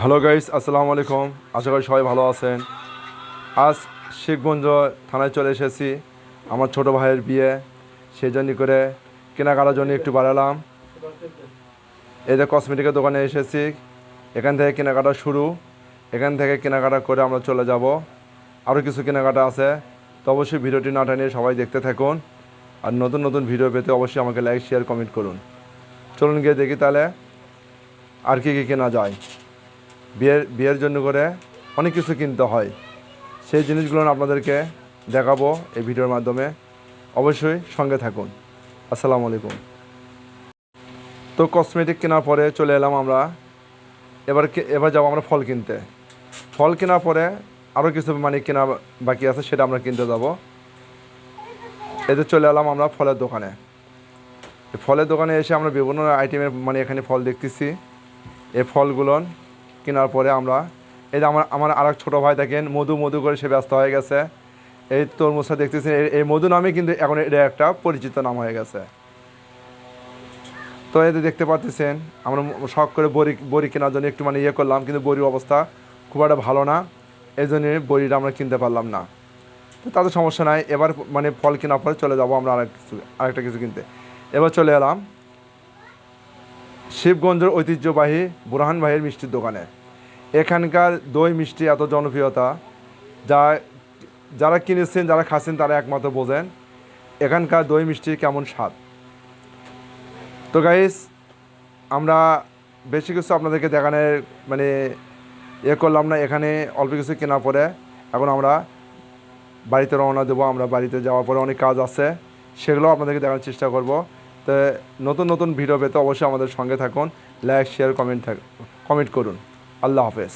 Hello guys আসসালামু আলাইকুম আশা করি সবাই ভালো আছেন। আজ শেখগঞ্জ থানায় চলে এসেছি। আমার ছোট ভাইয়ের বিয়ে। সেই জন্য করে কেনাকাটার জন্য একটু বাড়ালাম। এই যে কসমেটিকের দোকানে এসেছি। এখান থেকে কেনাকাটা শুরু। এখান থেকে কেনাকাটা করে আমরা চলে যাব। আরও কিছু কেনাকাটা আছে। তো অবশ্যই ভিডিওটি না টানিয়ে সবাই দেখতে থাকুন। আর নতুন নতুন ভিডিও পেতে অবশ্যই আমাকে লাইক শেয়ার কমেন্ট করুন। চলুন গিয়ে দেখি তাহলে। আর কি কী কেনা যায়। বিয়ের বিয়ের জন্য করে অনেক কিছু কিনতে হয়। সেই জিনিসগুলো আপনাদেরকে দেখাবো এই ভিডিওর মাধ্যমে। অবশ্যই সঙ্গে থাকুন। আসসালামু আলাইকুম। তো কসমেটিক কেনার পরে চলে এলাম আমরা। এবার এবার যাব আমরা ফল কিনতে। ফল কেনার পরে আরও কিছু মানে কেনা বাকি আছে, সেটা আমরা কিনতে যাব। এতে চলে এলাম আমরা ফলের দোকানে। ফলের দোকানে এসে আমরা বিভিন্ন আইটেমের মানে এখানে ফল দেখতেছি। এই ফলগুলো কেনার পরে আমরা, এই যে আমার আমার আর এক ছোটো ভাই দেখেন, মধু মধু করে সে ব্যস্ত হয়ে গেছে। এই তরমুজটা দেখতেছি এই- এই মধু নামে কিন্তু এখন এটা একটা পরিচিত নাম হয়ে গেছে। তো এতে দেখতে পাচ্ছেন, আমরা শখ করে বড়ি বড়ি কেনার জন্য একটু মানে ইয়ে করলাম, কিন্তু বড়ির অবস্থা খুব একটা ভালো না। এই জন্য বড়িটা আমরা কিনতে পারলাম না। তো তাদের সমস্যা নাই, এবার মানে ফল কেনার পরে চলে যাব আমরা আরেক কিছু, আরেকটা কিছু কিনতে। এবার চলে এলাম। শিবগঞ্জের ঐতিহ্যবাহী বুরহান ভাইয়ের মিষ্টির দোকানে। এখানকার দই মিষ্টি এত জনপ্রিয়তা, যা, যারা কিনেছেন, যারা খাচ্ছেন, তারা একমাত্র বোঝেন এখানকার দই মিষ্টির কেমন স্বাদ। তো গাইস আমরা বেশি কিছু আপনাদেরকে দেখানোর মানে এ করলাম না, এখানে অল্প কিছু কেনার পরে এখন আমরা বাড়িতে রওনা দেবো, আমরা বাড়িতে যাওয়ার পরে অনেক কাজ আছে, সেগুলো আপনাদেরকে দেখানোর চেষ্টা করব। তো নতুন নতুন ভিডিও পেতে অবশ্যই আমাদের সঙ্গে থাকুন লাইক শেয়ার কমেন্ট থাক কমেন্ট করুন। আল্লাহ হাফেজ।